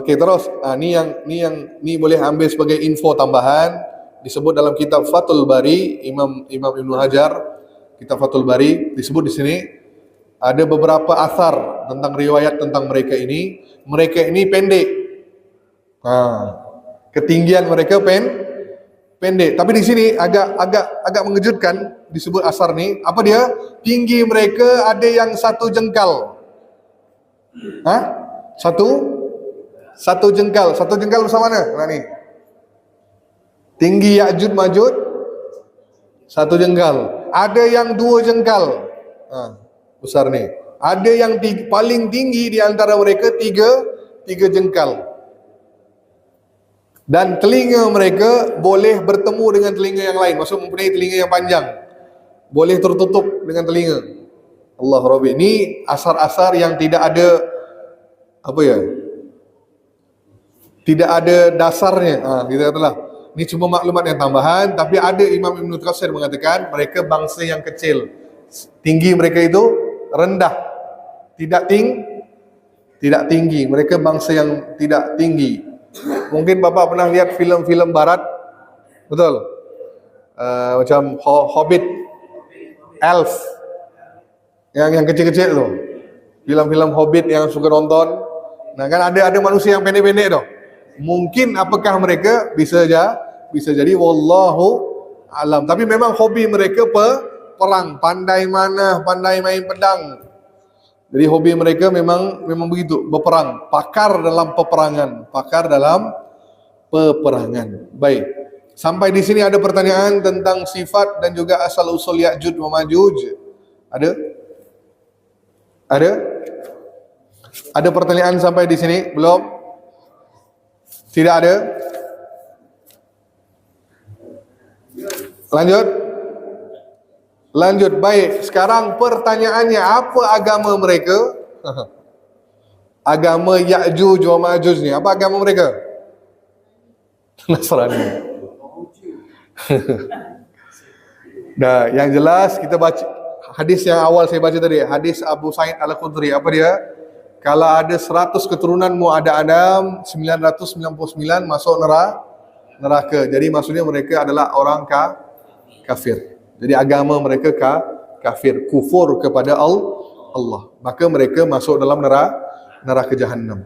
Okey terus ah, ni yang ni yang ni boleh ambil sebagai info tambahan. Disebut dalam kitab Fathul Bari Imam Imam Ibnu Hajar kitab Fathul Bari disebut di sini ada beberapa asar tentang riwayat tentang mereka ini. Mereka ini pendek. Ha, ketinggian mereka pen pendek. Tapi di sini agak agak agak mengejutkan disebut asar ni. Apa dia? Tinggi mereka ada yang satu jengkal. Ha? Satu satu jengkal. Satu jengkal bersama mana? Nah ni. Tinggi Ya'jud Majud. Satu jengkal. Ada yang dua jengkal. Ha, besar ni. Ada yang tinggi, paling tinggi di antara mereka tiga tiga jengkal. Dan telinga mereka boleh bertemu dengan telinga yang lain. Maksud mempunyai telinga yang panjang. Boleh tertutup dengan telinga. Allah Rabbi. Ini asar-asar yang tidak ada apa ya tidak ada dasarnya. Ha, kita katalah ini cuma maklumat yang tambahan tapi ada Imam Ibn Qasir mengatakan mereka bangsa yang kecil. Tinggi mereka itu rendah. Tidak ting tidak tinggi. Mereka bangsa yang tidak tinggi. Mungkin bapak pernah lihat filem-filem barat? Betul? Uh, macam Ho- Hobbit. Elf. Yang yang kecil-kecil tu. Filem-filem Hobbit yang suka nonton. Nah kan ada ada manusia yang pendek-pendek tu mungkin apakah mereka bisa ja bisa jadi? Wallahu alam. Tapi memang hobi mereka pe, perang. Pandai mana pandai main pedang. Jadi hobi mereka memang memang begitu. Berperang. Pakar dalam peperangan. Pakar dalam peperangan. Baik. Sampai di sini ada pertanyaan tentang sifat dan juga asal usul Ya'juj Majuj. Ada? Ada? Ada pertanyaan sampai di sini? Belum tidak ada? Lanjut? Lanjut. Baik. Sekarang pertanyaannya apa agama mereka? agama Ya'juj wa Ma'juj ni. Apa agama mereka? Nasrani. Dah, yang jelas kita baca hadis yang awal saya baca tadi, hadis Abu Sa'id Al-Khudri. Apa dia? Kalau ada 100 keturunanmu ada Adam, 999 masuk neraka. neraka. Jadi maksudnya mereka adalah orang ka, kafir. Jadi agama mereka ka, kafir, kufur kepada Allah. Maka mereka masuk dalam neraka neraka jahanam.